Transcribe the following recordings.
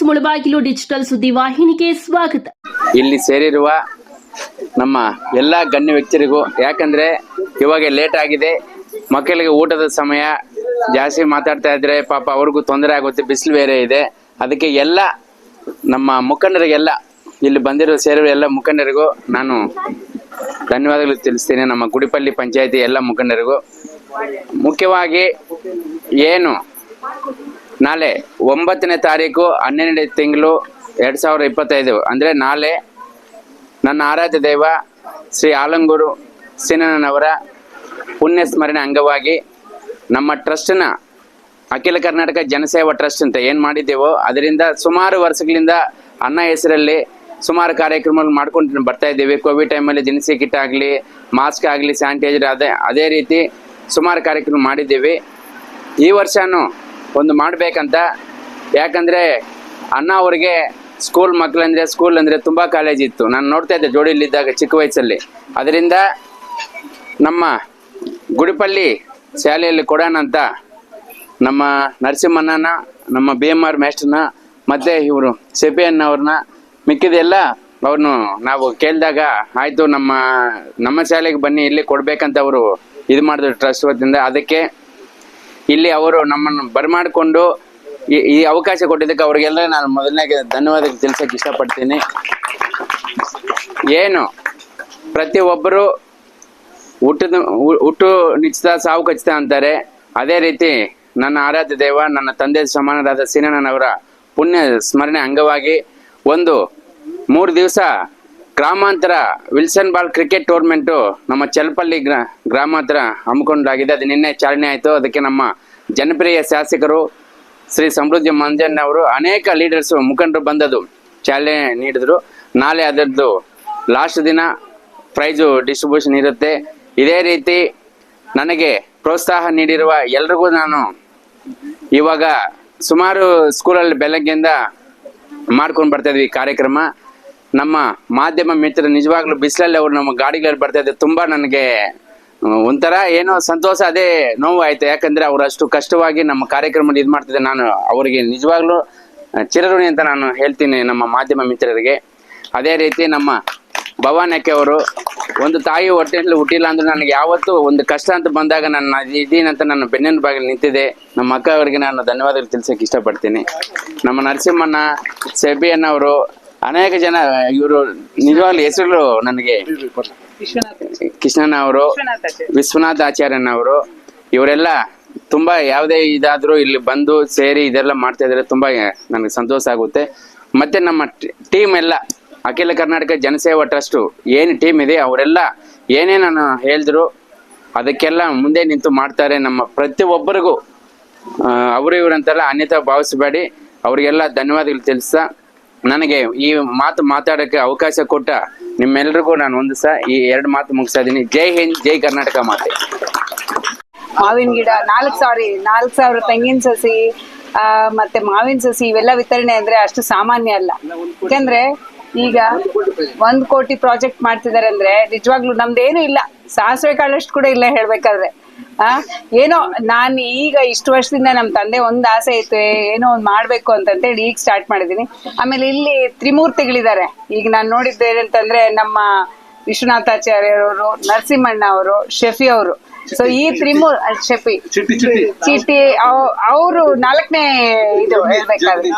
News Mulbagal digital ಸುದ್ದಿ ವಾಹಿನಿಗೆ ಸ್ವಾಗತ. ಇಲ್ಲಿ ಸೇರಿರುವ ನಮ್ಮ ಎಲ್ಲ ಗಣ್ಯ ವ್ಯಕ್ತರಿಗೂ, ಯಾಕಂದ್ರೆ ಇವಾಗ ಲೇಟ್ ಆಗಿದೆ, ಮಕ್ಕಳಿಗೆ ಊಟದ ಸಮಯ, ಜಾಸ್ತಿ ಮಾತಾಡ್ತಾ ಇದ್ರೆ ಪಾಪ ಅವ್ರಿಗೂ ತೊಂದರೆ ಆಗುತ್ತೆ, ಬಿಸಿಲು ಬೇರೆ ಇದೆ. ಅದಕ್ಕೆ ಎಲ್ಲ ನಮ್ಮ ಮುಖಂಡರಿಗೆಲ್ಲ, ಇಲ್ಲಿ ಬಂದಿರೋ ಸೇರಿರುವ ಎಲ್ಲ ಮುಖಂಡರಿಗೂ ನಾನು ಧನ್ಯವಾದಗಳು ತಿಳಿಸ್ತೇನೆ, ನಮ್ಮ ಗುಡಿಪಲ್ಲಿ ಪಂಚಾಯತಿ ಎಲ್ಲ ಮುಖಂಡರಿಗೂ. ಮುಖ್ಯವಾಗಿ ಏನು ನಾಳೆ ಒಂಬತ್ತನೇ ತಾರೀಕು ಹನ್ನೆರಡನೇ ತಿಂಗಳು ಎರಡು ಸಾವಿರದ ಇಪ್ಪತ್ತೈದು. ಅಂದರೆ ನಾಳೆ ನನ್ನ ಆರಾಧ್ಯ ದೈವ ಶ್ರೀ ಆಲಂಗೂರು ಸೀನಣ್ಣನವರ ಪುಣ್ಯ ಸ್ಮರಣೆ ಅಂಗವಾಗಿ ನಮ್ಮ ಟ್ರಸ್ಟ್ನ ಅಖಿಲ ಕರ್ನಾಟಕ ಜನಸೇವಾ ಟ್ರಸ್ಟ್ ಅಂತ ಏನು ಮಾಡಿದ್ದೇವೋ ಅದರಿಂದ ಸುಮಾರು ವರ್ಷಗಳಿಂದ ಅನ್ನ ಹೆಸರಲ್ಲಿ ಸುಮಾರು ಕಾರ್ಯಕ್ರಮಗಳು ಮಾಡ್ಕೊಂಡು ಬರ್ತಾ ಇದ್ದೀವಿ. ಕೋವಿಡ್ ಟೈಮಲ್ಲಿ ದಿನಸಿ ಕಿಟ್ ಆಗಲಿ, ಮಾಸ್ಕ್ ಆಗಲಿ, ಸ್ಯಾನಿಟೈಸರ್ ಅದೇ ಅದೇ ರೀತಿ ಸುಮಾರು ಕಾರ್ಯಕ್ರಮ ಮಾಡಿದ್ದೀವಿ. ಈ ವರ್ಷನೂ ಒಂದು ಮಾಡಬೇಕಂತ. ಯಾಕಂದರೆ ಅಣ್ಣ ಅವರಿಗೆ ಸ್ಕೂಲ್ ಮಕ್ಕಳಂದ್ರೆ ಸ್ಕೂಲ್ ಅಂದರೆ ತುಂಬ ಕಾಲೇಜ್ ಇತ್ತು. ನಾನು ನೋಡ್ತಾ ಇದ್ದೆ ಜೋಡಿಲಿದ್ದಾಗ ಚಿಕ್ಕ ವಯಸ್ಸಲ್ಲಿ. ಅದರಿಂದ ನಮ್ಮ ಗುಡಿಪಲ್ಲಿ ಶಾಲೆಯಲ್ಲಿ ಕೊಡೋಣ ಅಂತ ನಮ್ಮ ನರಸಿಂಹಣ್ಣನ, ನಮ್ಮ ಬಿ ಎಂ ಆರ್ ಮ್ಯಾಸ್ಟ್ರನ್ನ ಮತ್ತು ಇವರು ಸೆಪಿ ಅವ್ರನ್ನ ಮಿಕ್ಕಿದೆಲ್ಲ ಅವ್ರನ್ನು ನಾವು ಕೇಳಿದಾಗ ಆಯಿತು ನಮ್ಮ ನಮ್ಮ ಶಾಲೆಗೆ ಬನ್ನಿ, ಇಲ್ಲಿ ಕೊಡಬೇಕಂತ ಅವರು ಇದು ಮಾಡಿದ್ರು ಟ್ರಸ್ಟ್ ವತಿಯಿಂದ. ಅದಕ್ಕೆ ಇಲ್ಲಿ ಅವರು ನಮ್ಮನ್ನು ಬರಮಾಡಿಕೊಂಡು ಈ ಅವಕಾಶ ಕೊಟ್ಟಿದ್ದಕ್ಕೆ ಅವರಿಗೆಲ್ಲ ನಾನು ಮೊದಲನೇ ಧನ್ಯವಾದ ತಿಳಿಸಕ್ಕೆ ಇಷ್ಟಪಡ್ತೀನಿ. ಏನು ಪ್ರತಿಯೊಬ್ಬರು ಹುಟ್ಟದ, ಹುಟ್ಟು ನಿಶ್ಚಿತ, ಸಾವು ಖಚಿತ ಅಂತಾರೆ. ಅದೇ ರೀತಿ ನನ್ನ ಆರಾಧ್ಯ ದೇವ, ನನ್ನ ತಂದೆ ಸಮಾನರಾದ ಸೀನಣ್ಣನವರ ಪುಣ್ಯ ಸ್ಮರಣೆ ಅಂಗವಾಗಿ ಒಂದು ಮೂರು ದಿವಸ ಗ್ರಾಮಾಂತರ ವಿಲ್ಸನ್ ಬಾಲ್ ಕ್ರಿಕೆಟ್ ಟೂರ್ನಮೆಂಟು ನಮ್ಮ ಚಲಪಲ್ಲಿ ಗ್ರಾ, ಗ್ರಾಮಾಂತರ ಹಮ್ಮಿಕೊಂಡಾಗಿದೆ. ಅದು ನಿನ್ನೆ ಚಾಲನೆ ಆಯಿತು. ಅದಕ್ಕೆ ನಮ್ಮ ಜನಪ್ರಿಯ ಶಾಸಕರು ಶ್ರೀ ಸಮೃದ್ಧಿ ಮಂಜಣ್ಣ ಅವರು ಅನೇಕ ಲೀಡರ್ಸ್ ಮುಖಂಡರು ಬಂದದ್ದು ಚಾಲನೆ ನೀಡಿದ್ರು. ನಾಳೆ ಅದರದ್ದು ಲಾಸ್ಟ್ ದಿನ ಪ್ರೈಜು ಡಿಸ್ಟ್ರಿಬ್ಯೂಷನ್ ಇರುತ್ತೆ. ಇದೇ ರೀತಿ ನನಗೆ ಪ್ರೋತ್ಸಾಹ ನೀಡಿರುವ ಎಲ್ರಿಗೂ ನಾನು ಇವಾಗ ಸುಮಾರು ಸ್ಕೂಲಲ್ಲಿ ಬೆಳಗ್ಗೆಯಿಂದ ಮಾಡ್ಕೊಂಡು ಬರ್ತಾ ಇದ್ವಿ ಕಾರ್ಯಕ್ರಮ. ನಮ್ಮ ಮಾಧ್ಯಮ ಮಿತ್ರ ನಿಜವಾಗ್ಲೂ ಬಿಸಿಲಲ್ಲಿ ಅವ್ರು ನಮ್ಮ ಗಾಡಿಗಳಲ್ಲಿ ಬರ್ತಾ ಇದ್ದಾರೆ ತುಂಬ ನನಗೆ ಒಂಥರ ಏನೋ ಸಂತೋಷ, ಅದೇ ನೋವು ಆಯ್ತು ಯಾಕಂದ್ರೆ ಅವ್ರು ಅಷ್ಟು ಕಷ್ಟವಾಗಿ ನಮ್ಮ ಕಾರ್ಯಕ್ರಮ ಇದು ಮಾಡ್ತಿದ್ದೆ ನಾನು ಅವರಿಗೆ ನಿಜವಾಗ್ಲೂ ಚಿರಋಣಿ ಅಂತ ನಾನು ಹೇಳ್ತೀನಿ ನಮ್ಮ ಮಾಧ್ಯಮ ಮಿತ್ರರಿಗೆ. ಅದೇ ರೀತಿ ನಮ್ಮ ಭವಾನಕ್ಕೆ ಅವರು, ಒಂದು ತಾಯಿ ಹೊಟ್ಟೆಯಲ್ಲಿ ಹುಟ್ಟಿಲ್ಲ ಅಂದ್ರೆ ನನಗೆ ಯಾವತ್ತೂ ಒಂದು ಕಷ್ಟ ಅಂತ ಬಂದಾಗ ನನ್ನ ಇದೀನಂತ ನನ್ನ ಬೆನ್ನಿನ ಬಾಗಿಲು ನಿಂತಿದೆ. ನಮ್ಮ ಅಕ್ಕ ಅವರಿಗೆ ನಾನು ಧನ್ಯವಾದಗಳು ತಿಳಿಸಕ್ಕೆ ಇಷ್ಟಪಡ್ತೀನಿ. ನಮ್ಮ ನರಸಿಂಹಣ್ಣ ಸೆಬಿಯನ್ನವರು ಅನೇಕ ಜನ ಇವರು ನಿಜವಾಗ್ಲೂ ಹೆಸರು ನನಗೆ ಕೃಷ್ಣನ್ ಅವರು ವಿಶ್ವನಾಥ್ ಆಚಾರ್ಯಣ್ಣ ಅವರು ಇವರೆಲ್ಲ ತುಂಬಾ ಯಾವುದೇ ಇದಾದ್ರೂ ಇಲ್ಲಿ ಬಂದು ಸೇರಿ ಇದೆಲ್ಲ ಮಾಡ್ತಾ ಇದ್ರೆ ತುಂಬಾ ನನಗೆ ಸಂತೋಷ ಆಗುತ್ತೆ. ಮತ್ತೆ ನಮ್ಮ ಟೀಮ್ ಎಲ್ಲ ಅಖಿಲ ಕರ್ನಾಟಕ ಜನಸೇವಾ ಟ್ರಸ್ಟ್ ಏನು ಟೀಮ್ ಇದೆ ಅವರೆಲ್ಲ ಏನೇ ನಾನು ಹೇಳಿದ್ರು ಅದಕ್ಕೆಲ್ಲ ಮುಂದೆ ನಿಂತು ಮಾಡ್ತಾರೆ. ನಮ್ಮ ಪ್ರತಿಯೊಬ್ಬರಿಗೂ ಅವರು ಇವರಂತೆಲ್ಲ ಅನ್ಯತಾ ಭಾವಿಸಬೇಡಿ. ಅವರಿಗೆಲ್ಲ ಧನ್ಯವಾದಗಳು ತಿಳಿಸ್ತಾ ನನಗೆ ಈ ಮಾತು ಮಾತಾಡಕ್ಕೆ ಅವಕಾಶ ಕೊಟ್ಟ ನಿಮ್ಮೆಲ್ಲರಿಗೂ ನಾನು ಒಂದು ಸಹ ಈ ಎರಡು ಮಾತು ಮುಗಿಸ್ತಾ ಇದ್ದೀನಿ. ಜೈ ಹಿಂದ್, ಜೈ ಕರ್ನಾಟಕ ಮಾತೆ. ಮಾವಿನ ಗಿಡ, ನಾಲ್ಕು ಸಾರಿ, ನಾಲ್ಕು ಸಾವಿರ ತೆಂಗಿನ ಸಸಿ ಮತ್ತೆ ಮಾವಿನ ಸಸಿ ಇವೆಲ್ಲ ವಿತರಣೆ ಅಂದ್ರೆ ಅಷ್ಟು ಸಾಮಾನ್ಯ ಅಲ್ಲ. ಯಾಕಂದ್ರೆ ಈಗ ಒಂದ್ ಕೋಟಿ ಪ್ರಾಜೆಕ್ಟ್ ಮಾಡ್ತಿದಾರೆ ಅಂದ್ರೆ ನಿಜವಾಗ್ಲೂ ನಮ್ದೇನು ಇಲ್ಲ. ಸಾಸಿವೆ ಕಾಳಷ್ಟು ಕೂಡ ಇಲ್ಲ ಹೇಳ್ಬೇಕಾದ್ರೆ. ಆ? ಏನೋ ನಾನ್ ಈಗ ಇಷ್ಟು ವರ್ಷದಿಂದ ನಮ್ ತಂದೆ ಒಂದ್ ಆಸೆ ಇತ್ತು ಏನೋ ಒಂದ್ ಮಾಡ್ಬೇಕು ಅಂತಂತೇಳಿ ಈಗ ಸ್ಟಾರ್ಟ್ ಮಾಡಿದೀನಿ. ಆಮೇಲೆ ಇಲ್ಲಿ ತ್ರಿಮೂರ್ತಿಗಳಿದ್ದಾರೆ. ಈಗ ನಾನ್ ನೋಡಿದ್ದು ಏನಂತಂದ್ರೆ ನಮ್ಮ ವಿಶ್ವನಾಥಾಚಾರ್ಯರವರು ನರಸಿಂಹಣ್ಣ ಅವರು ಶಫಿ ಅವರು. ಸೊ ಈ ತ್ರಿಮೂರ್ ಶಫಿ. ಚೀಟಿ ಅವರು ನಾಲ್ಕನೇ ಇದು ಹೇಳ್ಬೇಕಾದ್ರೆ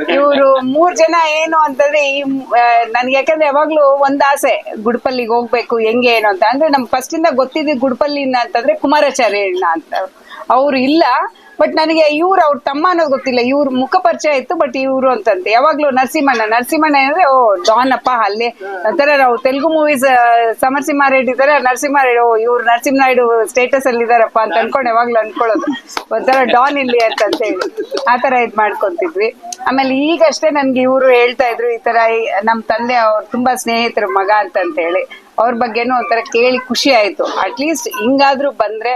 ಇವರು ಮೂರ್ ಜನ ಏನು ಅಂತಂದ್ರೆ ಈ ನನ್ಗೆ ಯಾಕಂದ್ರೆ ಯಾವಾಗ್ಲೂ ಒಂದ್ ಆಸೆ, ಗುಡ್ಪಲ್ಲಿಗೆ ಹೋಗ್ಬೇಕು, ಹೆಂಗೆ ಏನು ಅಂತ. ಅಂದ್ರೆ ನಮ್ ಫಸ್ಟ್ ಇಂದ ಗೊತ್ತಿದ್ದು ಗುಡ್ಪಲ್ಲಿನ ಅಂತಂದ್ರೆ ಕುಮಾರಾಚಾರ್ಯಣ್ಣ ಅಂತ. ಅವ್ರು ಇಲ್ಲ ಬಟ್ ನನಗೆ ಇವ್ರು, ಅವ್ರ ತಮ್ಮ ಅನ್ನೋದು ಗೊತ್ತಿಲ್ಲ. ಇವ್ರ ಮುಖ ಪರಿಚಯ ಇತ್ತು ಬಟ್ ಇವ್ರು ಅಂತಂತೆ. ಯಾವಾಗ್ಲೂ ನರಸಿಂಹಣ್ಣ ನರಸಿಂಹಣ್ಣ ಅಂದ್ರೆ, ಓ ಡಾನ್ ಅಪ್ಪ ಅಲ್ಲಿ. ಒಂಥರ ನಾವು ತೆಲುಗು ಮೂವೀಸ್ ಸಮರಸಿಂಹ ರೆಡ್ಡಿ ತರ ನರಸಿಂಹ ರೆಡ್ಡಿ, ಓ, ಇವ್ರು ನರಸಿಂಹನಾಯ್ಡು ಸ್ಟೇಟಸ್ ಅಲ್ಲಿ ಇದಾರಪ್ಪ ಅಂತ ಅನ್ಕೊಂಡು ಯಾವಾಗ್ಲೂ ಅನ್ಕೊಳ್ಳೋದು. ಒಂಥರ ಡಾನ್ ಇಲ್ಲಿ ಅಂತ ಹೇಳಿ ಆತರ ಇದ್ ಮಾಡ್ಕೊಂತಿದ್ವಿ. ಆಮೇಲೆ ಈಗಷ್ಟೇ ನನ್ಗೆ ಇವರು ಹೇಳ್ತಾ ಇದ್ರು ಈ ತರ ನಮ್ ತಂದೆ ಅವ್ರು ತುಂಬಾ ಸ್ನೇಹಿತರ ಮಗ ಅಂತ ಹೇಳಿ. ಅವ್ರ ಬಗ್ಗೆನೂ ಒಂಥರ ಕೇಳಿ ಖುಷಿ ಆಯ್ತು. ಅಟ್ಲೀಸ್ಟ್ ಹಿಂಗಾದ್ರೂ ಬಂದ್ರೆ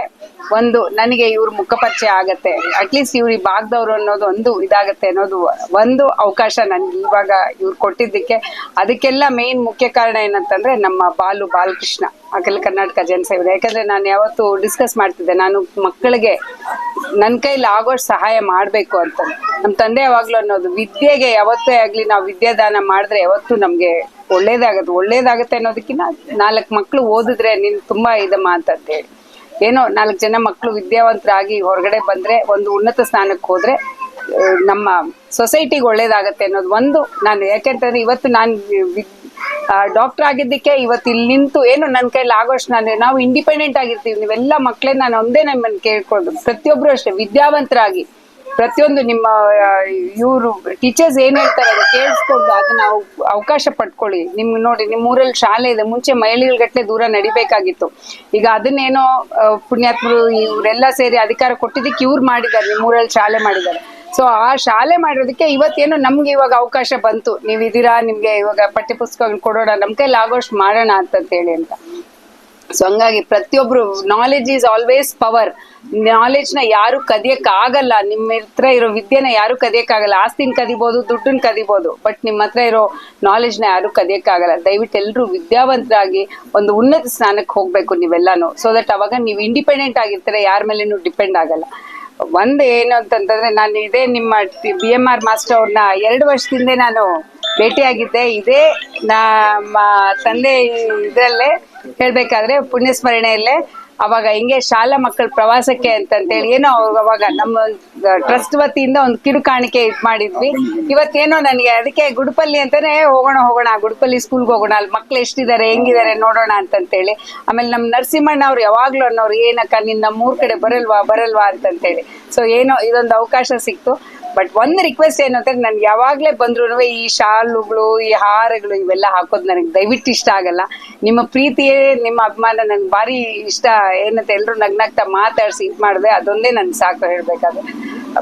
ಒಂದು ನನಗೆ ಇವ್ರ ಮುಖಪರಿಚಯ ಆಗತ್ತೆ. ಅಟ್ಲೀಸ್ಟ್ ಇವ್ರು ಈ ಭಾಗದವ್ರು ಅನ್ನೋದು ಒಂದು ಇದಾಗತ್ತೆ ಅನ್ನೋದು ಒಂದು ಅವಕಾಶ ನನಗೆ ಇವಾಗ ಇವ್ರು ಕೊಟ್ಟಿದ್ದಕ್ಕೆ. ಅದಕ್ಕೆಲ್ಲ ಮೇನ್ ಮುಖ್ಯ ಕಾರಣ ಏನಂತಂದ್ರೆ ನಮ್ಮ ಬಾಲು ಬಾಲಕೃಷ್ಣ, ಅಖಿಲ ಕರ್ನಾಟಕ ಜನಸೇವೆ ಯಾಕಂದ್ರೆ ನಾನು ಯಾವತ್ತು ಡಿಸ್ಕಸ್ ಮಾಡ್ತಿದ್ದೆ. ನಾನು ಮಕ್ಕಳಿಗೆ ನನ್ನ ಕೈಲಿ ಆಗೋಷ್ಟು ಸಹಾಯ ಮಾಡಬೇಕು ಅಂತ. ನಮ್ಮ ತಂದೆ ಯಾವಾಗ್ಲೂ ಅನ್ನೋದು, ವಿದ್ಯೆಗೆ ಯಾವತ್ತೇ ಆಗಲಿ ನಾವು ವಿದ್ಯಾದಾನ ಮಾಡಿದ್ರೆ ಯಾವತ್ತೂ ನಮ್ಗೆ ಒಳ್ಳೇದಾಗತ್ತೆ ಒಳ್ಳೇದಾಗತ್ತೆ ಅನ್ನೋದಕ್ಕಿಂತ ನಾಲ್ಕು ಮಕ್ಳು ಓದಿದ್ರೆ ನಿನ್ ತುಂಬಾ ಇದಮ್ಮ ಅಂತ ಹೇಳಿ ಏನೋ ನಾಲ್ಕು ಜನ ಮಕ್ಕಳು ವಿದ್ಯಾವಂತರಾಗಿ ಹೊರಗಡೆ ಬಂದ್ರೆ ಒಂದು ಉನ್ನತ ಸ್ಥಾನಕ್ಕೆ ಹೋದ್ರೆ ನಮ್ಮ ಸೊಸೈಟಿಗೆ ಒಳ್ಳೇದಾಗತ್ತೆ ಅನ್ನೋದು ಒಂದು ನಾನು, ಯಾಕೆಂತಂದ್ರೆ ಇವತ್ತು ನಾನು ಡಾಕ್ಟರ್ ಆಗಿದ್ದಕ್ಕೆ ಇವತ್ತು ಇಲ್ಲಿ ನಿಂತು ಏನು ನನ್ನ ಕೈಲಿ ಆಗೋಷ್ಟು ನಾನು, ನಾವು ಇಂಡಿಪೆಂಡೆಂಟ್ ಆಗಿರ್ತೀವಿ, ನೀವೆಲ್ಲ ಮಕ್ಕಳೇ ನಾನು ಒಂದೇ ನಮ್ಮನ್ನು ಕೇಳ್ಕೊಂಡು ಪ್ರತಿಯೊಬ್ರು ಅಷ್ಟೇ, ವಿದ್ಯಾವಂತರಾಗಿ ಪ್ರತಿಯೊಂದು ನಿಮ್ಮ ಇವರು ಟೀಚರ್ಸ್ ಏನ್ ಹೇಳ್ತಾರೆ ಅದು ಕೇಳಿಸ್ಕೊಂಡು ಅದನ್ನ ಅವ್- ಅವಕಾಶ ಪಡ್ಕೊಳ್ಳಿ. ನಿಮ್, ನೋಡಿ ನಿಮ್ಮ ಊರಲ್ಲಿ ಶಾಲೆ ಇದೆ, ಮುಂಚೆ ಮೈಲಿಗಟ್ಟಲೆ ದೂರ ನಡಿಬೇಕಾಗಿತ್ತು. ಈಗ ಅದನ್ನೇನೋ ಪುಣ್ಯಾತ್ಮರು ಇವರೆಲ್ಲ ಸೇರಿ ಅಧಿಕಾರ ಕೊಟ್ಟಿದ್ದಕ್ಕೆ ಇವ್ರು ಮಾಡಿದ್ದಾರೆ ನಿಮ್ಮ ಊರಲ್ಲಿ ಶಾಲೆ ಮಾಡಿದ್ದಾರೆ. ಸೊ ಆ ಶಾಲೆ ಮಾಡಿರೋದಕ್ಕೆ ಇವತ್ತೇನು ನಮ್ಗೆ ಇವಾಗ ಅವಕಾಶ ಬಂತು. ನೀವು ಇದೀರಾ ನಿಮ್ಗೆ ಇವಾಗ ಪಠ್ಯಪುಸ್ತಕಗಳನ್ನ ಕೊಡೋಣ, ನಮ್ ಕೈಲಿ ಆಗೋಷ್ಟು ಮಾಡೋಣ ಅಂತ ಹೇಳಿ ಅಂತ. ಸೊ ಹಂಗಾಗಿ ಪ್ರತಿಯೊಬ್ರು ನಾಲೆಜ್ ಈಸ್ ಆಲ್ವೇಸ್ ಪವರ್ ನಾಲೆಜ್ನ ಯಾರು ಕದಿಯಕ್ ಆಗಲ್ಲ. ನಿಮ್ಮ ಹತ್ರ ಇರೋ ವಿದ್ಯೆನ ಯಾರು ಕದಿಯಕ್ ಆಗಲ್ಲ. ಆಸ್ತಿನ ಕದಿಬಹುದು ದುಡ್ಡನ್ನ ಕದಿಬಹುದು ಬಟ್ ನಿಮ್ಮ ಹತ್ರ ಇರೋ ನಾಲೆಜ್ನ ಯಾರು ಕದಿಯಕ್ ಆಗಲ್ಲ. ದಯವಿಟ್ಟು ಎಲ್ಲರೂ ವಿದ್ಯಾವಂತರಾಗಿ ಒಂದು ಉನ್ನತ ಸ್ಥಾನಕ್ಕೆ ಹೋಗ್ಬೇಕು ನೀವೆಲ್ಲಾನು ಸೊ ದಟ್ ಅವಾಗ ನೀವು ಇಂಡಿಪೆಂಡೆಂಟ್ ಆಗಿರ್ತಾರೆ, ಯಾರ ಮೇಲೆ ಡಿಪೆಂಡ್ ಆಗಲ್ಲ. ಒಂದ್ ಏನು ಅಂತಂತಂದ್ರೆ ನಾನು ಇದೇ ನಿಮ್ಮ ಬಿ ಎಂ ಆರ್ ಮಾಸ್ಟರ್ ಅವ್ರನ್ನ ಎರಡು ವರ್ಷದಿಂದ ನಾನು ಭೇಟಿಯಾಗಿದ್ದೆ. ಇದೇ ನಮ್ಮ ತಂದೆ ಇದರಲ್ಲೇ ಹೇಳ್ಬೇಕಾದ್ರೆ ಪುಣ್ಯ ಸ್ಮರಣೆಯಲ್ಲೇ ಅವಾಗ ಹಿಂಗೆ ಶಾಲಾ ಮಕ್ಕಳ ಪ್ರವಾಸಕ್ಕೆ ಅಂತಂತೇಳಿ ಏನೋ ಅವ್ರು ಅವಾಗ ನಮ್ಮ ಟ್ರಸ್ಟ್ ವತಿಯಿಂದ ಒಂದು ಕಿರು ಕಾಣಿಕೆ ಇದ್ ಮಾಡಿದ್ವಿ. ಇವತ್ತೇನೋ ನನಗೆ ಅದಕ್ಕೆ ಗುಡುಪಲ್ಲಿ ಅಂತಾನೆ "ಏ, ಹೋಗೋಣ ಹೋಗೋಣ ಗುಡುಪಲ್ಲಿ ಸ್ಕೂಲ್ಗೆ ಹೋಗೋಣ ಅಲ್ಲಿ ಮಕ್ಳು ಎಷ್ಟಿದ್ದಾರೆ ಹೆಂಗಿದ್ದಾರೆ ನೋಡೋಣ ಅಂತಂತೇಳಿ. ಆಮೇಲೆ ನಮ್ಮ ನರಸಿಂಹಣ್ಣ ಅವ್ರು ಯಾವಾಗ್ಲೂ ಅನ್ನೋರು ಏನಕ್ಕ ನಿನ್ನ ನಮ್ಮೂರ್ ಕಡೆ ಬರಲ್ವಾ ಬರಲ್ವಾ? ಅಂತಂತೇಳಿ. ಸೊ ಏನೋ ಇದೊಂದು ಅವಕಾಶ ಸಿಕ್ತು. ಬಟ್ ಒಂದು ರಿಕ್ವೆಸ್ಟ್ ಏನು ಅಂತಂದ್ರೆ ನನ್ಗೆ ಯಾವಾಗ್ಲೇ ಬಂದ್ರು ಈ ಶಾಲುಗಳು, ಈ ಹಾರಗಳು ಇವೆಲ್ಲ ಹಾಕೋದು ನನಗೆ ದಯವಿಟ್ಟು ಇಷ್ಟ ಆಗಲ್ಲ. ನಿಮ್ಮ ಪ್ರೀತಿಯೇ ನಿಮ್ಮ ಅಭಿಮಾನ ನನ್ಗೆ ಭಾರಿ ಇಷ್ಟ. ಏನಂತ ಎಲ್ರು ನಗ್ನಗ್ತಾ ಮಾತಾಡ್ಸಿ ಇದು ಮಾಡಿದೆ, ಅದೊಂದೇ ನನ್ ಸಾಕು ಹೇಳ್ಬೇಕಾದ್ರೆ.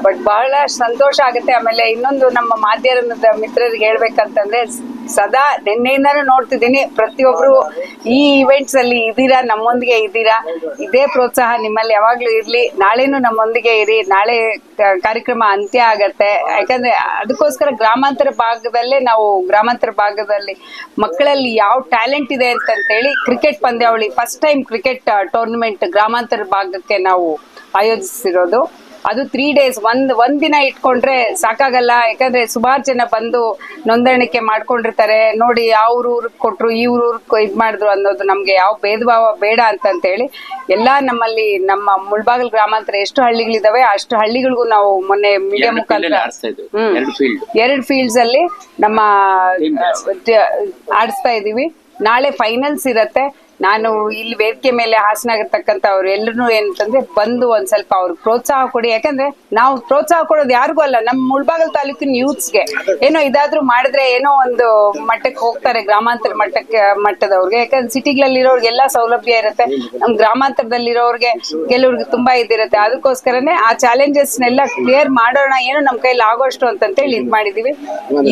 ಬಟ್ ಬಹಳ ಸಂತೋಷ ಆಗುತ್ತೆ. ಆಮೇಲೆ ಇನ್ನೊಂದು ನಮ್ಮ ಮಾಧ್ಯಮದ ಮಿತ್ರರಿಗೆ ಹೇಳ್ಬೇಕಂತಂದ್ರೆ ಸದಾ ನಿನ್ನೆಯಿಂದಾನು ನೋಡ್ತಿದ್ದೀನಿ. ಪ್ರತಿಯೊಬ್ರು ಈ ಇವೆಂಟ್ಸ್ ಅಲ್ಲಿ ಇದ್ದೀರಾ, ನಮ್ಮೊಂದಿಗೆ ಇದ್ದೀರಾ, ಇದೇ ಪ್ರೋತ್ಸಾಹ ನಿಮ್ಮಲ್ಲಿ ಯಾವಾಗ್ಲೂ ಇರ್ಲಿ. ನಾಳೆನೂ ನಮ್ಮೊಂದಿಗೆ ಇರಿ. ನಾಳೆ ಕಾರ್ಯಕ್ರಮ ಅಂತ್ಯ ಆಗತ್ತೆ. ಯಾಕಂದ್ರೆ ಅದಕ್ಕೋಸ್ಕರ ಗ್ರಾಮಾಂತರ ಭಾಗದಲ್ಲೇ ನಾವು ಗ್ರಾಮಾಂತರ ಭಾಗದಲ್ಲಿ ಮಕ್ಕಳಲ್ಲಿ ಯಾವ ಟ್ಯಾಲೆಂಟ್ ಇದೆ ಅಂತಂತೇಳಿ ಕ್ರಿಕೆಟ್ ಪಂದ್ಯಾವಳಿ ಫಸ್ಟ್ ಟೈಮ್ ಕ್ರಿಕೆಟ್ ಟೂರ್ನಮೆಂಟ್ ಗ್ರಾಮಾಂತರ ಭಾಗಕ್ಕೆ ನಾವು ಆಯೋಜಿಸಿರೋದು. ಅದು ತ್ರೀ ಡೇಸ್ ಒಂದ್ ಒಂದ್ ದಿನ ಇಟ್ಕೊಂಡ್ರೆ ಸಾಕಾಗಲ್ಲ. ಯಾಕಂದ್ರೆ ಸುಮಾರು ಜನ ಬಂದು ನೋಂದಣಿಕೆ ಮಾಡ್ಕೊಂಡಿರ್ತಾರೆ. ನೋಡಿ ಯಾವ ಊರ್ ಕೊಟ್ರು ಈ ಊರ್ ಇದ್ ಮಾಡಿದ್ರು ಅನ್ನೋದು ನಮ್ಗೆ ಯಾವ ಭೇದ ಭಾವ ಬೇಡ ಅಂತಂತೇಳಿ ಎಲ್ಲಾ ನಮ್ಮಲ್ಲಿ ನಮ್ಮ ಮುಳ್ಬಾಗಲ್ ಗ್ರಾಮಾಂತರ ಎಷ್ಟು ಹಳ್ಳಿಗಳಿದಾವೆ ಅಷ್ಟು ಹಳ್ಳಿಗಳಿಗೂ ನಾವು ಮೊನ್ನೆ ಮೀಡಿಯಾ ಮುಖಾಂತರ. ಎರಡು ಫೀಲ್ಡ್ ಎರಡ್ ಫೀಲ್ಡ್ಸ್ ಅಲ್ಲಿ ನಮ್ಮ ಆಡಿಸ್ತಾ ಇದೀವಿ ನಾಳೆ ಫೈನಲ್ಸ್ ಇರತ್ತೆ. ನಾನು ಇಲ್ಲಿ ವೇದಿಕೆ ಮೇಲೆ ಹಾಸನ ಆಗಿರ್ತಕ್ಕಂಥ ಅವ್ರು ಎಲ್ಲರೂ ಏನಂತಂದ್ರೆ ಬಂದು ಒಂದ್ ಸ್ವಲ್ಪ ಅವ್ರಿಗೆ ಪ್ರೋತ್ಸಾಹ ಕೊಡಿ. ಯಾಕಂದ್ರೆ ನಾವು ಪ್ರೋತ್ಸಾಹ ಕೊಡೋದು ಯಾರಿಗೂ ಅಲ್ಲ ನಮ್ಮ ಮುಳ್ಬಾಗಲ್ ತಾಲೂಕಿನ ಯೂತ್ಸ್ಗೆ ಏನೋ ಇದಾದ್ರೂ ಮಾಡಿದ್ರೆ ಏನೋ ಒಂದು ಮಟ್ಟಕ್ಕೆ ಹೋಗ್ತಾರೆ, ಗ್ರಾಮಾಂತರ ಮಟ್ಟಕ್ಕೆ, ಮಟ್ಟದವ್ರಿಗೆ. ಯಾಕಂದ್ರೆ ಸಿಟಿಗಳಲ್ಲಿ ಇರೋರ್ಗೆಲ್ಲ ಸೌಲಭ್ಯ ಇರುತ್ತೆ. ನಮ್ ಗ್ರಾಮಾಂತರದಲ್ಲಿರೋರ್ಗೆ ಕೆಲವ್ರಿಗೆ ತುಂಬಾ ಇದಿರುತ್ತೆ. ಅದಕ್ಕೋಸ್ಕರನೇ ಆ ಚಾಲೆಂಜಸ್ ನೆಲ್ಲ ಕ್ಲಿಯರ್ ಮಾಡೋಣ, ಏನೋ ನಮ್ ಕೈಲಿ ಆಗೋಷ್ಟು ಅಂತಂತೇಳಿ ಇದ್ ಮಾಡಿದೀವಿ.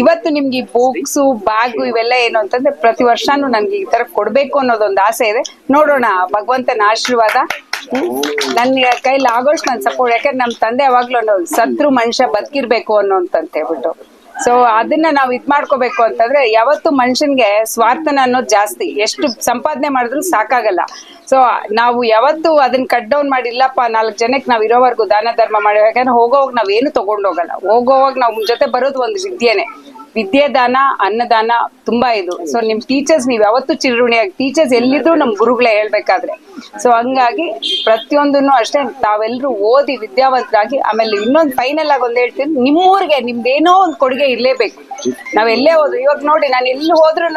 ಇವತ್ತು ನಿಮ್ಗೆ ಈ ಬುಕ್ಸು ಬ್ಯಾಗು ಇವೆಲ್ಲ ಏನು ಅಂತಂದ್ರೆ ಪ್ರತಿ ವರ್ಷನೂ ನಮ್ಗೆ ಈ ತರ ಕೊಡ್ಬೇಕು ಅನ್ನೋದೊಂದು ಆಸೆ ಇದೆ. ನೋಡೋಣ, ಭಗವಂತನ ಆಶೀರ್ವಾದ. ನನ್ನ ಕೈಲಿ ಆಗೋಷ್ಟು ನಾನು ಸಪೋರ್ಟ್ ಯಾಕಂದ್ರೆ ನಮ್ ತಂದೆ ಯಾವಾಗ್ಲೂ ಸತ್ರು ಮನುಷ್ಯ ಬದುಕಿರ್ಬೇಕು ಅನ್ನೋ ಅಂತ ಹೇಳ್ಬಿಟ್ಟು. ಸೊ ಅದನ್ನ ನಾವು ಇದ್ ಮಾಡ್ಕೋಬೇಕು ಅಂತಂದ್ರೆ ಯಾವತ್ತು ಮನುಷ್ಯನ್ಗೆ ಸ್ವಾರ್ಥನ ಅನ್ನೋದು ಜಾಸ್ತಿ. ಎಷ್ಟು ಸಂಪಾದನೆ ಮಾಡಿದ್ರು ಸಾಕಾಗಲ್ಲ. ಸೊ ನಾವು ಯಾವತ್ತು ಅದನ್ನ ಕಟ್ ಡೌನ್ ಮಾಡಿಲ್ಲಪ್ಪ ನಾಲ್ಕು ಜನಕ್ಕೆ ನಾವು ಇರೋವರೆಗೂ ದಾನ ಧರ್ಮ ಮಾಡಿ, ಯಾಕಂದ್ರೆ ಹೋಗೋವಾಗ ನಾವೇನು ತಗೊಂಡ್ ಹೋಗಲ್ಲ. ಹೋಗೋವಾಗ ನಾವು ಜೊತೆ ಬರೋದು ಒಂದು ವಿದ್ಯೆನೆ. ವಿದ್ಯೆ ದಾನ ಅನ್ನದಾನ ತುಂಬಾ ಇದು. ಸೊ ನಿಮ್ ಟೀಚರ್ಸ್ ನೀವ್ ಯಾವತ್ತೂ ಚಿರುಣಿಯಾಗಿ ಟೀಚರ್ಸ್ ಎಲ್ಲಿದ್ರು ನಮ್ ಗುರುಗಳೇ ಹೇಳ್ಬೇಕಾದ್ರೆ. ಸೊ ಹಂಗಾಗಿ ಪ್ರತಿಯೊಂದನ್ನು ಅಷ್ಟೇ ತಾವೆಲ್ಲರೂ ಓದಿ ವಿದ್ಯಾವಂತರಾಗಿ, ಆಮೇಲೆ ಇನ್ನೊಂದು ಫೈನಲ್ ಆಗಿ ಒಂದ್ ಹೇಳ್ತೀನಿ, ನಿಮ್ಮೂರಿಗೆ ನಿಮ್ದೇನೋ ಒಂದ್ ಕೊಡುಗೆ ಇರ್ಲೇಬೇಕು. ನಾವ್ ಎಲ್ಲೇ ಹೋದ್ರು ಇವಾಗ ನೋಡಿ, ನಾನು ಎಲ್ಲಿ ಹೋದ್ರು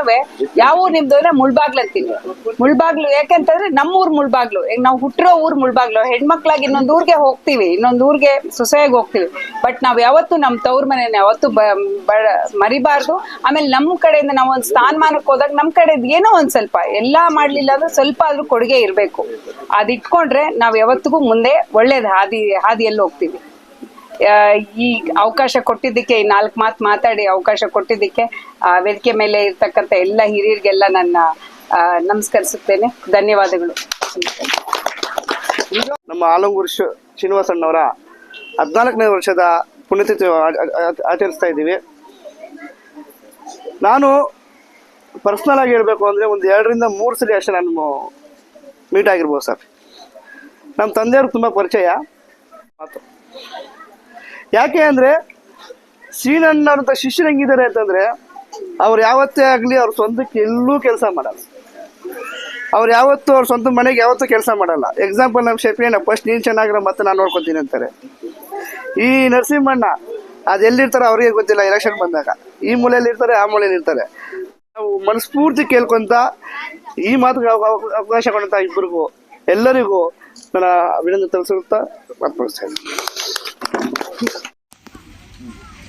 ಯಾವ ಊರ್ ನಿಮ್ದು ಅಂದ್ರೆ ಮುಳ್ಬಾಗ್ಲು ಅಂತೀನಿ. ಮುಳ್ಬಾಗ್ಲು ಯಾಕಂತಂದ್ರೆ ನಮ್ಮೂರ್ ಮುಳ್ಬಾಗ್ಲು. ಈಗ ನಾವು ಹುಟ್ಟಿರೋ ಊರ್ ಮುಳ್ಬಾಗ್ಲು. ಹೆಣ್ಮಕ್ಳಾಗಿ ಇನ್ನೊಂದ್ ಊರ್ಗೆ ಹೋಗ್ತೀವಿ. ಇನ್ನೊಂದ್ ಊರ್ಗೆ ಸೊಸೆಯಾಗಿ ಹೋಗ್ತೀವಿ. ಬಟ್ ನಾವ್ ಯಾವತ್ತು ನಮ್ ತವ್ರ ಮನೇನ ಯಾವತ್ತು ಮರಿಬಾರ್ದು. ಆಮೇಲೆ ನಮ್ ಕಡೆಯಿಂದ ನಾವ್ ಒಂದ್ ಸ್ಥಾನಮಾನಕ್ಕೆ ಹೋದಾಗ ನಮ್ ಕಡೆ ಏನೋ ಒಂದ್ ಸ್ವಲ್ಪ. ಎಲ್ಲಾ ಮಾಡ್ಲಿಲ್ಲ ಅಂದ್ರೆ ಸ್ವಲ್ಪ ಆದ್ರೂ ಕೊಡುಗೆ ಇರ್ಬೇಕು. ಅದ್ ಇಟ್ಕೊಂಡ್ರೆ ನಾವ್ ಯಾವತ್ತಿಗೂ ಮುಂದೆ ಒಳ್ಳೇದ್ ಹಾದಿ ಹಾದಿಯಲ್ಲಿ ಹೋಗ್ತೀವಿ. ಈ ಅವಕಾಶ ಕೊಟ್ಟಿದ್ದಕ್ಕೆ ಈ ನಾಲ್ಕು ಮಾತು ಮಾತಾಡಿ ಅವಕಾಶ ಕೊಟ್ಟಿದ್ದಕ್ಕೆ ಆ, ವೇದಿಕೆ ಮೇಲೆ ಇರ್ತಕ್ಕಂಥ ಎಲ್ಲ ಹಿರಿಯರಿಗೆಲ್ಲ ನನ್ನ ನಮಸ್ಕರಿಸುತ್ತೇನೆ. ಧನ್ಯವಾದಗಳು. ನಮ್ಮ ಆಲಂಗೂರು ಶ್ರೀನಿವಾಸಣ್ಣವರ ಹದಿನಾಲ್ಕನೇ ವರ್ಷದ ಪುಣ್ಯತಿಥಿ ಆಚರಿಸ್ತಾ ಇದ್ದೀವಿ. ನಾನು ಪರ್ಸ್ನಲ್ ಆಗಿ ಹೇಳಬೇಕು ಅಂದರೆ ಒಂದು ಎರಡರಿಂದ ಮೂರು ಸಲ ಅಷ್ಟೇ ನಾನು ಮೀಟ್ ಆಗಿರ್ಬೋದು ಸರ್. ನಮ್ಮ ತಂದೆಯವ್ರಿಗೆ ತುಂಬ ಪರಿಚಯ. ಮಾತು ಯಾಕೆ ಅಂದರೆ ಸೀನಣ್ಣನಂತ ಶಿಷ್ಯರು ಹೆಂಗಿದ್ದಾರೆ ಅಂತಂದ್ರೆ ಅವ್ರು ಯಾವತ್ತೇ ಆಗಲಿ ಅವ್ರ ಸ್ವಂತಕ್ಕೆ ಎಲ್ಲೂ ಕೆಲಸ ಮಾಡಲ್ಲ. ಅವ್ರು ಯಾವತ್ತೂ ಅವ್ರ ಸ್ವಂತ ಮನೆಗೆ ಯಾವತ್ತೂ ಕೆಲಸ ಮಾಡಲ್ಲ. ಎಕ್ಸಾಂಪಲ್ ನಮ್ಮ ಶೆಫಿಯಣ್ಣ ಫಸ್ಟ್ ನೀನು ಚೆನ್ನಾಗಿರೋ ಮತ್ತೆ ನಾನು ನೋಡ್ಕೊತೀನಿ ಅಂತಾರೆ. ಈ ನರಸಿಂಹಣ್ಣ ಅದೆಲ್ಲಿರ್ತಾರೆ ಅವ್ರಿಗೆ ಗೊತ್ತಿಲ್ಲ ಎಲೆಕ್ಷನ್ ಬಂದಾಗ. ಈ ಮೂಲೆಯಲ್ಲಿ ಇರ್ತಾರೆ, ಆ ಮೂಲೆಯಲ್ಲಿ ಇರ್ತಾರೆ. ನಾವು ಮನಸ್ಫೂರ್ತಿ ಕೇಳ್ಕೊಂತ ಈ ಮಾತುಗೆ ಅವ- ಅವ- ಅವಕಾಶ ಕೊಡಂತ ಇಬ್ಬರಿಗೂ, ಎಲ್ಲರಿಗೂ ನನ್ನ ಅಭಿನಂದನೆ ತಿಳಿಸುತ್ತಾ ಮಾತನಾಡ್ತಾ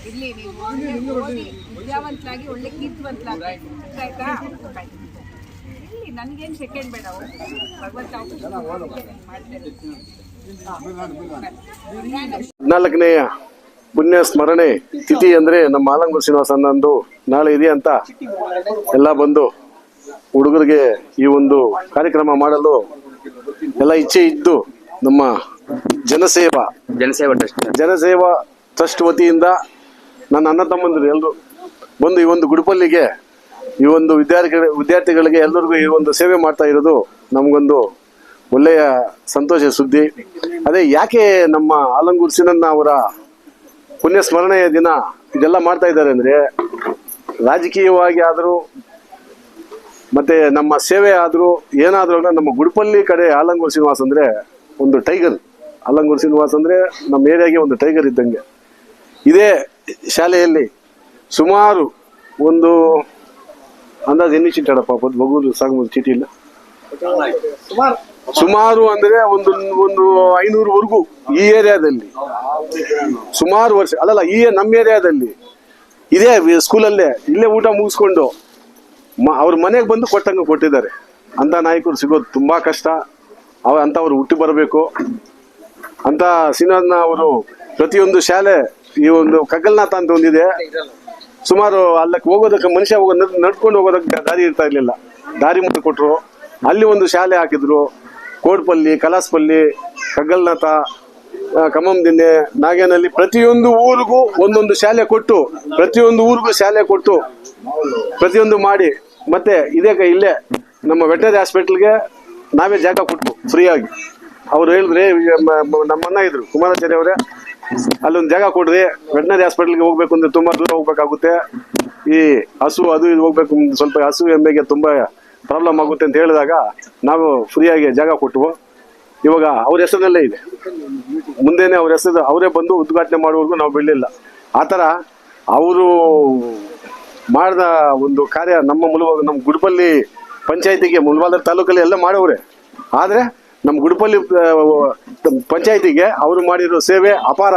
ಇರ್ಲಿ ನೀವು ಓದಿ ವಿದ್ಯಾವಂತರಾಗಿ ಒಳ್ಳೆ ಕೀರ್ತಿವಂತರಾಗಿ ಆಯ್ತಾ? ಇಲ್ಲಿ ನನ್ಗೇನು ಸೆಕೆಂಡ್ ಬೇಡ. ಭಗವಂತ ಹದಿನಾಲ್ಕನೆಯ ಪುಣ್ಯ ಸ್ಮರಣೆ ತಿಥಿ ಅಂದ್ರೆ ನಮ್ಮ ಆಲಂಗೂರು ಶ್ರೀನಿವಾಸ ಅನ್ನೊಂದು ನಾಳೆ ಇದೆ ಅಂತ ಎಲ್ಲ ಬಂದು ಹುಡುಗರಿಗೆ ಈ ಒಂದು ಕಾರ್ಯಕ್ರಮ ಮಾಡಲು ಎಲ್ಲ ಇಚ್ಛೆ ಇದ್ದು ನಮ್ಮ ಜನಸೇವಾ ಜನಸೇವಾ ಟ್ರಸ್ಟ್. ಜನಸೇವಾ ಟ್ರಸ್ಟ್ ವತಿಯಿಂದ ನನ್ನ ಅಣ್ಣ ತಮ್ಮಂದಿರು ಎಲ್ಲರೂ ಬಂದು ಈ ಒಂದು ಗುಡಿಪಲ್ಲಿಗೆ ಈ ಒಂದು ವಿದ್ಯಾರ್ಥಿಗಳ ವಿದ್ಯಾರ್ಥಿಗಳಿಗೆ ಎಲ್ಲರಿಗೂ ಈ ಒಂದು ಸೇವೆ ಮಾಡ್ತಾ ಇರೋದು ನಮಗೊಂದು ಒಳ್ಳೆಯ ಸಂತೋಷ ಸುದ್ದಿ. ಅದೇ ಯಾಕೆ ನಮ್ಮ ಆಲಂಗೂರು ಸಿನನ್ನ ಅವರ ಪುಣ್ಯ ಸ್ಮರಣೆಯ ದಿನ ಇದೆಲ್ಲ ಮಾಡ್ತಾ ಇದ್ದಾರೆ ಅಂದರೆ ರಾಜಕೀಯವಾಗಿ ಆದರೂ ಮತ್ತೆ ನಮ್ಮ ಸೇವೆ ಆದರೂ ಏನಾದರೂ ನಮ್ಮ ಗುಡಿಪಲ್ಲಿ ಕಡೆ ಆಲಂಗೂರು ಶ್ರೀನಿವಾಸ್ ಅಂದರೆ ಒಂದು ಟೈಗರ್. ಆಲಂಗೂರು ಶ್ರೀನಿವಾಸ್ ಅಂದ್ರೆ ನಮ್ಮ ಏರಿಯಾಗೆ ಒಂದು ಟೈಗರ್ ಇದ್ದಂಗೆ. ಇದೇ ಶಾಲೆಯಲ್ಲಿ ಸುಮಾರು ಒಂದು ಅಂದಾಜು ಎన్ని ಚೀಟಿ ಪಾಪ ಮಗುದು ಸಾಗಬಹುದು ಚೀಟಿ ಇಲ್ಲ. ಸುಮಾರು ಅಂದ್ರೆ ಒಂದು ಒಂದು ಐನೂರವರೆಗೂ ಈ ಏರಿಯಾದಲ್ಲಿ. ಸುಮಾರು ವರ್ಷ, ಅಲ್ಲಲ್ಲ, ಈ ನಮ್ಮ ಏರಿಯಾದಲ್ಲಿ. ಇದೇ ಸ್ಕೂಲಲ್ಲೇ ಇಲ್ಲೇ ಊಟ ಮುಗಿಸ್ಕೊಂಡು ಮ- ಅವ್ರ ಮನೆಗೆ ಬಂದು ಕೊಟ್ಟಂಗೆ ಕೊಟ್ಟಿದ್ದಾರೆ. ಅಂತ ನಾಯಕರು ಸಿಗೋದು ತುಂಬಾ ಕಷ್ಟ. ಅವ ಅಂಥವ್ರು ಹುಟ್ಟಿ ಬರಬೇಕು. ಅಂತ ಶ್ರೀನಿವಾಸನ ಅವರು ಪ್ರತಿಯೊಂದು ಶಾಲೆ ಈ ಒಂದು ಕಗ್ಗಲ್ನಾಥ ಅಂತ ಒಂದಿದೆ. ಸುಮಾರು ಅಲ್ಲಕ್ಕೆ ಹೋಗೋದಕ್ಕೆ ಮನುಷ್ಯ ಹೋಗೋ ನಡ್- ನಡ್ಕೊಂಡು ಹೋಗೋದಕ್ಕೆ ದಾರಿ ಇರ್ತಾ ಇರಲಿಲ್ಲ. ದಾರಿ ಮಾಡಿಕೊಟ್ರು. ಅಲ್ಲಿ ಒಂದು ಶಾಲೆ ಹಾಕಿದ್ರು. ಕೋಡ್ಪಲ್ಲಿ, ಕಲಾಸ್ಪಲ್ಲಿ, ಕಗ್ಗಲ್ನಾಥ ಕಮಮ್ ದಿನ್ನೆ ನಾಗೇನಲ್ಲಿ ಪ್ರತಿಯೊಂದು ಊರಿಗೂ ಒಂದೊಂದು ಶಾಲೆ ಕೊಟ್ಟು, ಪ್ರತಿಯೊಂದು ಊರಿಗೂ ಶಾಲೆ ಕೊಟ್ಟು ಪ್ರತಿಯೊಂದು ಮಾಡಿ. ಮತ್ತೆ ಇದೇ ಇಲ್ಲೇ ನಮ್ಮ ವೆಟನರಿ ಹಾಸ್ಪಿಟಲ್ಗೆ ನಾವೇ ಜಾಗ ಕೊಟ್ಟು ಫ್ರೀಯಾಗಿ. ಅವ್ರು ಹೇಳಿದ್ರೆ ಈಗ ಮ- ಮ- ನಮ್ಮ ಅಣ್ಣ ಇದ್ರು ಕುಮಾರಾಚಾರ್ಯ ಅವರೇ, ಅಲ್ಲೊಂದು ಜಾಗ ಕೊಡ್ರಿ, ವೆಟನರಿ ಹಾಸ್ಪಿಟಲ್ಗೆ ಹೋಗ್ಬೇಕು ಅಂದ್ರೆ ತುಂಬಾ ದೂರ ಹೋಗ್ಬೇಕಾಗುತ್ತೆ. ಈ ಹಸು ಅದು ಇದು ಹೋಗ್ಬೇಕು, ಸ್ವಲ್ಪ ಹಸು ಎಮ್ಮೆಗೆ ತುಂಬಾ ಪ್ರಾಬ್ಲಮ್ ಆಗುತ್ತೆ ಅಂತ ಹೇಳಿದಾಗ, ನಾವು ಫ್ರೀಯಾಗಿ ಜಾಗ ಕೊಟ್ಟವು ಇವಾಗ ಅವ್ರ ಹೆಸರಿನಲ್ಲೇ ಇದೆ. ಮುಂದೆನೆ ಅವ್ರ ಹೆಸರು, ಅವರೇ ಬಂದು ಉದ್ಘಾಟನೆ ಮಾಡುವವರೆಗೂ ನಾವು ಬಿಡಲಿಲ್ಲ ಆ ಥರ ಅವರು ಮಾಡಿದ ಒಂದು ಕಾರ್ಯ ನಮ್ಮ ಮುಳುವ ನಮ್ಮ ಗುಡ್ಪಲ್ಲಿ ಪಂಚಾಯತಿಗೆ ಮುಳಬಾದ ತಾಲೂಕಲ್ಲಿ ಎಲ್ಲ ಮಾಡವ್ರೆ. ಆದರೆ ನಮ್ಮ ಗುಡಪಲ್ಲಿ ಪಂಚಾಯತಿಗೆ ಅವರು ಮಾಡಿರೋ ಸೇವೆ ಅಪಾರ.